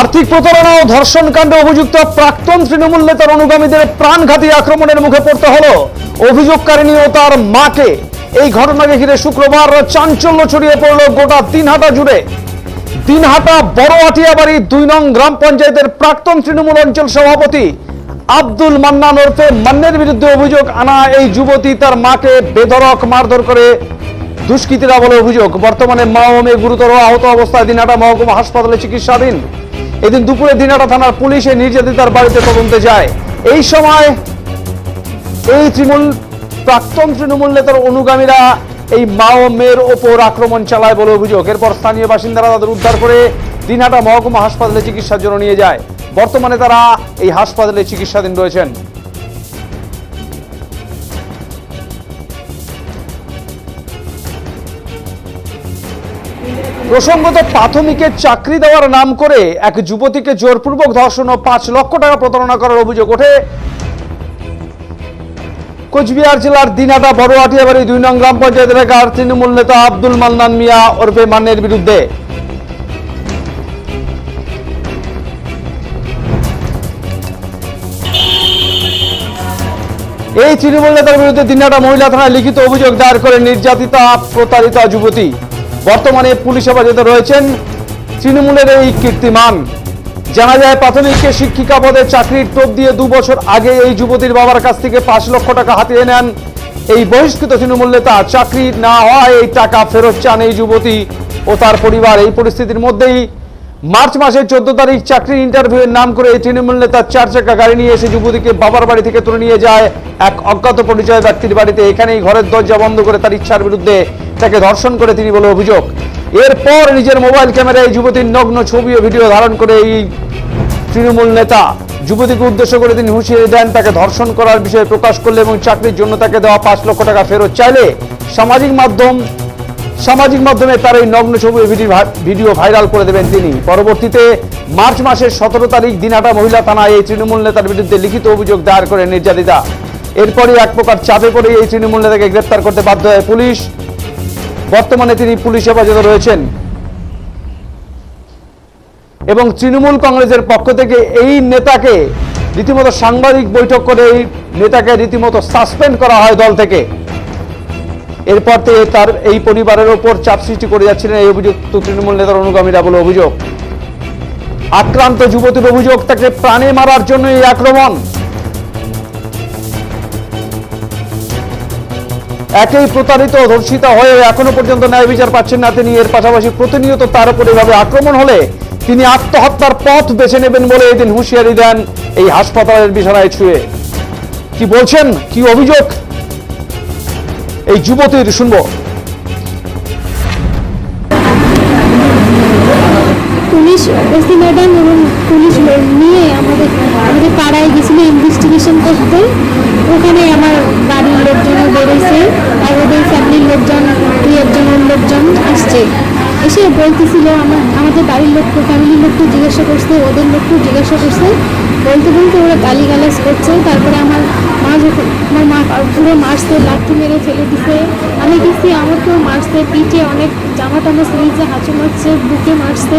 আর্থিক প্রতারণা ও ধর্ষণ কাণ্ডে অভিযুক্ত প্রাক্তন তৃণমূল নেতার অনুগামীদের প্রাণঘাতী আক্রমণের মুখে পড়তে হলো। অভিযোগকারিণী ও তার মাকে। এই ঘটনাকে ঘিরে শুক্রবার চাঞ্চল্য ছড়িয়ে পড়ল গোটা দিনহাটা জুড়ে। দিনহাটা বড় আটিয়াবাড়ি দুই নং গ্রাম পঞ্চায়েতের প্রাক্তন তৃণমূল অঞ্চল সভাপতি আব্দুল মান্নান ওরফে মান্নের বিরুদ্ধে অভিযোগ আনা এই যুবতী তার মাকে বেধরক মারধর করে দুষ্কৃতীরা বলে অভিযোগ। বর্তমানে মা ও মেয়ে গুরুতর আহত অবস্থায় দিনহাটা মহকুমা হাসপাতালে চিকিৎসাধীন। এদিন দুপুরে দিনহাটা থানার পুলিশ এই নির্যাতিতার বাড়িতে তদন্তে যায়। এই সময় এই তৃণমূল প্রাক্তন তৃণমূল নেতার অনুগামীরা এই মা ও মেয়ের ওপর আক্রমণ চালায় বলে অভিযোগ। এরপর স্থানীয় বাসিন্দারা তাদের উদ্ধার করে দিনহাটা মহকুমা হাসপাতালে চিকিৎসার জন্য নিয়ে যায়। বর্তমানে তারা এই হাসপাতালে চিকিৎসাধীন রয়েছেন। প্রসঙ্গত প্রাথমিকের চাকরি দেওয়ার নাম করে এক যুবতীকে জোরপূর্বক ধর্ষণ ও পাঁচ লক্ষ টাকা প্রতারণা করার অভিযোগ ওঠে। কোচবিহার জেলার দিনাটা বড়ুয়াটিয়াবাড়ি দুই নং গ্রাম পঞ্চায়েত এলাকার তৃণমূল নেতা আব্দুল মান্নান মিয়া ওরফে মান্নের বিরুদ্ধে। এই তৃণমূল নেতার বিরুদ্ধে দিনাটা মহিলা থানায় লিখিত অভিযোগ দায়ের করে নির্যাতিতা প্রতারিতা যুবতী। বর্তমানে পুলিশ হেফাজতে রয়েছেন তৃণমূলের এই কীর্তিমান। জানা যায় প্রাথমিককে শিক্ষিকা পদে চাকরির টোপ দিয়ে দু বছর আগে এই যুবতীর বাবার কাছ থেকে পাঁচ লক্ষ টাকা হাতিয়ে নেন। এই বহিষ্কৃত তৃণমূল নেতা চাকরি না হওয়ায় এই টাকা ফেরত চান এই যুবতী ও তার পরিবার। এই পরিস্থিতির মধ্যেই মার্চ মাসের চোদ্দ তারিখ চাকরির ইন্টারভিউয়ের নাম করে এই তৃণমূল নেতা চার চাকা গাড়ি নিয়ে এসে যুবতীকে বাবার বাড়ি থেকে তুলে নিয়ে যায়। এক অজ্ঞাত পরিচয় ব্যক্তির বাড়িতে এখানেই ঘরের দরজা বন্ধ করে তার ইচ্ছার বিরুদ্ধে তাকে ধর্ষণ করে তিনি বলে অভিযোগ। এরপর নিজের মোবাইল ক্যামেরায় যুবতীর নগ্ন ছবি ও ভিডিও ধারণ করে এই তৃণমূল নেতা। যুবতীকে উদ্দেশ্য করে তিনি হুঁশিয়ারি দেন, তাকে ধর্ষণ করার বিষয়ে প্রকাশ করলে এবং চাকরির জন্য তাকে দেওয়া পাঁচ লক্ষ টাকা ফেরত চাইলে সামাজিক মাধ্যম, সামাজিক মাধ্যমে তার এই নগ্ন ছবি ভিডিও ভাইরাল করে দেবেন তিনি। পরবর্তীতে মার্চ মাসের সতেরো তারিখ দিনহাটা মহিলা থানায় এই তৃণমূল নেতার বিরুদ্ধে লিখিত অভিযোগ দায়ের করে নির্যাতিতা। এরপরই এক প্রকার চাপে পড়ে এই তৃণমূল নেতাকে গ্রেপ্তার করতে বাধ্য হয় পুলিশ। বর্তমানে তিনি পুলিশ হেফাজতে রয়েছেন। এবং তৃণমূল কংগ্রেসের পক্ষ থেকে এই নেতাকে রীতিমতো সাংবাদিক বৈঠক করে এই নেতাকে রীতিমতো সাসপেন্ড করা হয় দল থেকে। এরপর থেকে তার এই পরিবারের ওপর চাপ সৃষ্টি করে যাচ্ছিলেন এই অভিযুক্ত তৃণমূল নেতার অনুগামীরা বলে অভিযোগ। আক্রান্ত যুবতীর অভিযোগ, তাকে প্রাণে মারার জন্য এই আক্রমণ। একই প্রতারিত, ধর্ষিতা হয়ে এখনও পর্যন্ত ন্যায় বিচার পাচ্ছেন না তিনি। এর পাশাপাশি প্রতিনিয়ত তার উপর এভাবে আক্রমণ হলে তিনি আত্মহত্যার পথ বেছে নেবেন বলে এদিন হুঁশিয়ারি দেন এই হাসপাতালের বিছানায় ছুঁয়ে। কি বলছেন? কি অভিযোগ? এই যুবতীর, শুনব। পুলিশ ওসি ম্যাডাম এবং পুলিশ নিয়ে আমাদের আমাদের পাড়ায় গেছিল ইনভেস্টিগেশন করতে। ওখানে আমার বাড়ির লোকজনও বেরোইছে আর ওদের ফ্যামিলির লোকজন, দুই একজনের লোকজন আসছে। এসে বলতেছিল আমার, আমাদের বাড়ির লোককে ফ্যামিলির লোককে জিজ্ঞাসা করছে, ওদের লোককেও জিজ্ঞাসা করছে। বলতে বলতে ওরা গালিগালাজ করছে। তারপরে আমার মা যখন, আমার মা পুরো মারছে লাঠি মেরে ফেলে দিছে। আমি গেছি আমাকেও মারছে, পিঠে অনেক জামা টামা সিরিজে হাঁচু মারছে, বুকে মারছে।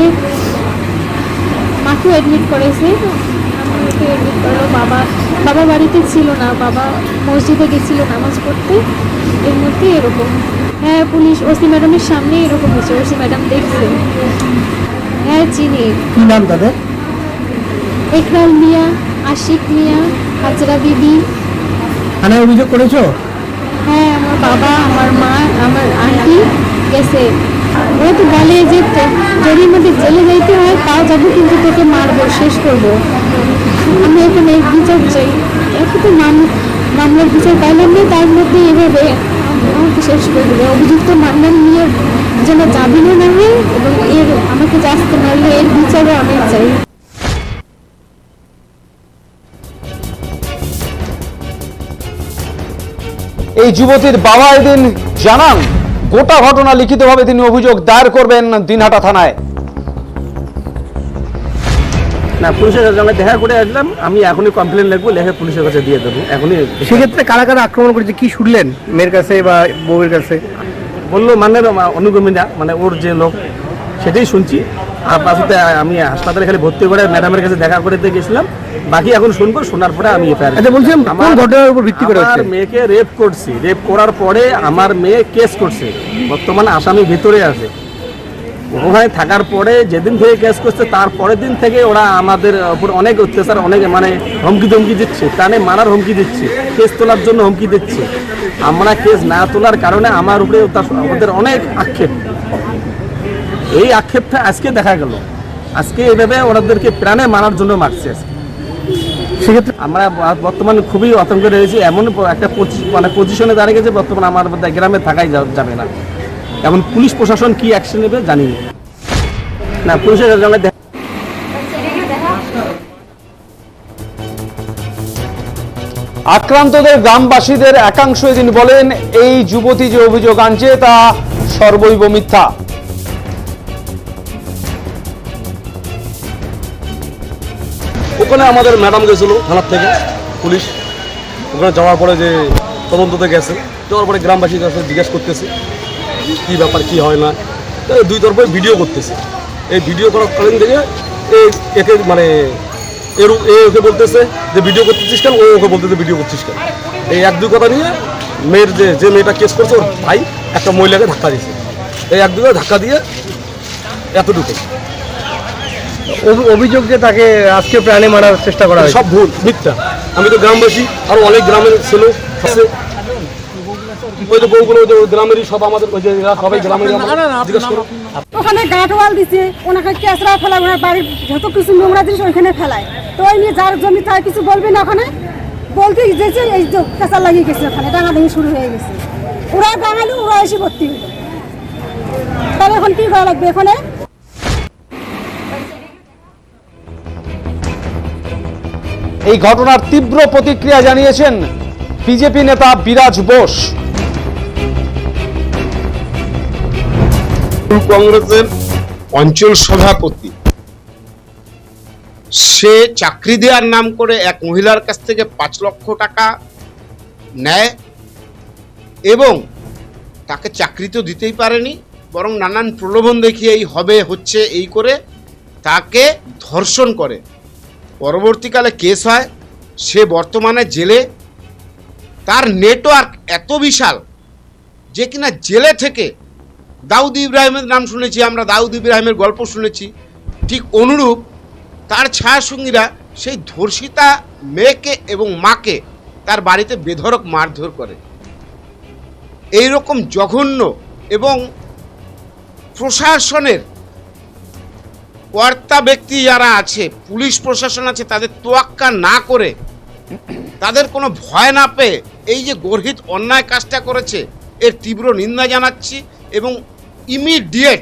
মাকেও অ্যাডমিট করেছে। আমাকে অ্যাডমিট করল বাবা বাবা বাড়িতে ছিল না। বাবা মসজিদে গেছিল নামাজ পড়তে। এর মধ্যে এরকম। হ্যাঁ পুলিশ ওসি ম্যাডামের সামনে এরকম হয়েছে। ওসি ম্যাডাম দেখছে। হ্যাঁ চিনি। কি নাম তাদের? একরাল মিয়া আশিক মিয়া হাজরা বিবি। থানায় অভিযোগ করেছ? হ্যাঁ আমার বাবা আমার মা আমার আন্টি গেছে। ওরা তো বলে যে যদি আমাদের জেলে যাইতে হয়, তাও যাব কিন্তু তোকে মারবো, শেষ করব। আমি এখন এই বিচার চাই। এখন তো মামলার বিচার পাইলাম না, তার মধ্যে এভাবে আমাকে শেষ করে দেবে। অভিযুক্ত মামলার নিয়ে যেন জামিনও না হয় এবং এর আমাকে জাস্তে মারলে এর বিচারও আমি চাই। এই যুবতীর বাবা এদিন জানান গোটা ঘটনা লিখিতভাবে তিনি অভিযোগ দায়ের করবেন দিনহাটা থানায়। না পুলিশের কাছে দেখা করে আসলাম। আমি এখনই কমপ্লেন লিখব লেখে পুলিশের কাছে দিয়ে দেবো। এখনই সেক্ষেত্রে কারা কারা আক্রমণ করেছে কি শুনলেন মেয়ের কাছে বা বউয়ের কাছে? বলল মানে মানে ওর যে লোক সেটাই শুনছি। আপাতত আমি হাসপাতালে খালি ভর্তি করে ম্যাডামের কাছে দেখা করে দিয়ে গেছিলাম। বাকি এখন শুনব শোনার পরে আমি এফআইআর আচ্ছা বলছিলাম কোন ঘটনার উপর ভিত্তি করে আমার মেয়েকে রেপ করছি। রেপ করার পরে আমার মেয়ে কেস করছে। বর্তমানে আসামি ভিতরে আছে। ওখানে থাকার পরে যেদিন থেকে কেস করছে তার পরের দিন থেকে ওরা আমাদের উপর অনেক অত্যাচার অনেক মানে হুমকি ধমকি দিচ্ছে। প্রাণে মারার হুমকি দিচ্ছে। কেস তোলার জন্য হুমকি দিচ্ছে। আমরা কেস না তোলার কারণে আমার উপরে ওদের অনেক আক্ষেপ। এই আক্ষেপটা আজকে দেখা গেল। আজকে এইভাবে ওনাদেরকে প্রাণে মারার জন্য মারছে আজকে। সেক্ষেত্রে আমরা বর্তমানে খুবই আতঙ্কে রয়েছি। এমন একটা মানে পজিশনে দাঁড়িয়ে গেছে বর্তমানে আমার গ্রামে থাকাই যাবে না। এখন পুলিশ প্রশাসন কি অ্যাকশন নেবে জানি না। না পুলিশের সঙ্গে আক্রান্তদের গ্রামবাসীদের একাংশ এদিন বলেন এই যুবতী যে অভিযোগ আনছে তা সর্বৈব মিথ্যা। ওখানে আমাদের ম্যাডাম গেছিল থানার থেকে, পুলিশ। ওখানে যাওয়ার পরে যে তদন্ততে গেছে, যাওয়ার পরে গ্রামবাসীর কাছে জিজ্ঞেস করতেছে, কী ব্যাপার, কি হয় না। দুই তরফে ভিডিও করতেছে। এই ভিডিও করার কারণ থেকে এই একে মানে এর এ ওকে বলতেছে যে ভিডিও করতেছিস কেন, ও ওকে বলতেছে ভিডিও করছিস কেন। এই এক দুই কথা নিয়ে মেয়ের যে যে মেয়েটা কেস করছে, ওর ভাই একটা মহিলাকে ধাক্কা দিয়েছে। এই এক দুই ধাক্কা দিয়ে এতটুকু অভিযোগ যে তাকে আজকে প্রাণে মারার চেষ্টা করা সব ভুল মিথ্যা। আমি তো গ্রামবাসী আরও অনেক গ্রামের ছেলে আছে। ওই যে বউগুলো ওই যে গ্রামেরই সব আমাদের ওই যে সবাই গ্রামের জিজ্ঞেস করো। ওখানে গাঁটওয়াল দিছে ওনাকে কেঁচড়া ফেলায় ওনার বাড়ির যত কিছু নোংরা জিনিস ওইখানে ফেলায়। তো ওই নিয়ে যার জমি তার কিছু বলবে না ওখানে? বলতে এই তো কেঁচা লাগিয়ে গেছে ওখানে শুরু হয়ে গেছে। ওরা ডাঙালি ওরা এসে ভর্তি। হলো তাহলে এখন কি করা লাগবে এখানে? এই ঘটনার তীব্র প্রতিক্রিয়া জানিয়েছেন বিজেপি নেতা বিরাজ বোস। কংগ্রেসের অঞ্চল সভাপতি, সে চাকরি দেওয়ার নাম করে এক মহিলার কাছ থেকে পাঁচ লক্ষ টাকা নেয় এবং তাকে চাকরি তো দিতেই পারেনি, বরং নানান প্রলোভন দেখিয়ে এই হবে, হচ্ছে এই করে তাকে ধর্ষণ করে। পরবর্তীকালে কেস হয়, সে বর্তমানে জেলে। তার নেটওয়ার্ক এত বিশাল যে কিনা জেলে থেকে দাউদ ইব্রাহিমের নাম শুনেছি আমরা, দাউদ ইব্রাহিমের গল্প শুনেছি। ঠিক অনুরূপ তার ছায়াসঙ্গীরা সেই ধর্ষিতা মেয়েকে এবং মাকে তার বাড়িতে বেধরক মারধর করে। এই রকম জঘন্য এবং প্রশাসনের কর্তা ব্যক্তি যারা আছে, পুলিশ প্রশাসন আছে, তাদের তোয়াক্কা না করে, তাদের কোনো ভয় না পেয়ে এই যে গর্হিত অন্যায় কাজটা করেছে, এর তীব্র নিন্দা জানাচ্ছি এবং ইমিডিয়েট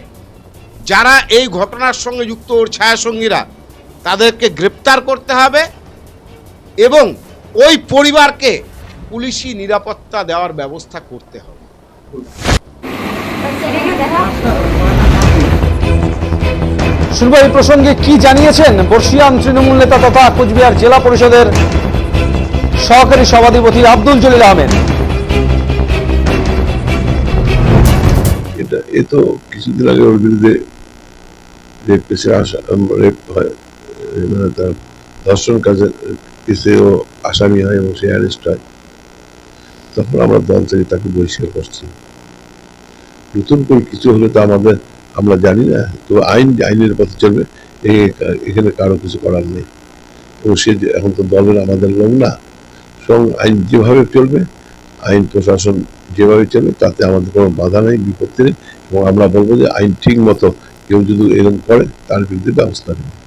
যারা এই ঘটনার সঙ্গে যুক্ত ওর ছায়াসঙ্গীরা, তাদেরকে গ্রেপ্তার করতে হবে এবং ওই পরিবারকে পুলিশি নিরাপত্তা দেওয়ার ব্যবস্থা করতে হবে। শুনব এই প্রসঙ্গে কি জানিয়েছেন বর্ষিয়ান তৃণমূল নেতা তথা কোচবিহার জেলা পরিষদের সহকারী সভাধিপতি আব্দুল জলিল আহমেদ? এটা, এ তো কিছুদিন আগে ওর বিরুদ্ধে রেপ কেসে আসা রেপ হয় মানে তার ধর্ষণ কেসে ও আসামি হয় এবং সে অ্যারেস্ট হয়। তখন আমরা দল থেকে তাকে বহিষ্কার করছি। নতুন করে কিছু হলে তো আমাদের আমরা জানি না, তো আইন, আইনের পথে চলবে এখানে কারও কিছু করার নেই। এবং সে এখন তো দলের আমাদের লোক না সং আইন যেভাবে চলবে, আইন প্রশাসন যেভাবে চলবে, তাতে আমাদের কোনো বাধা নেই, বিপত্তি নেই, এবং আমরা বলব যে আইন ঠিক মতো কেউ যদি এরকম করে, তার বিরুদ্ধে ব্যবস্থা নেবে।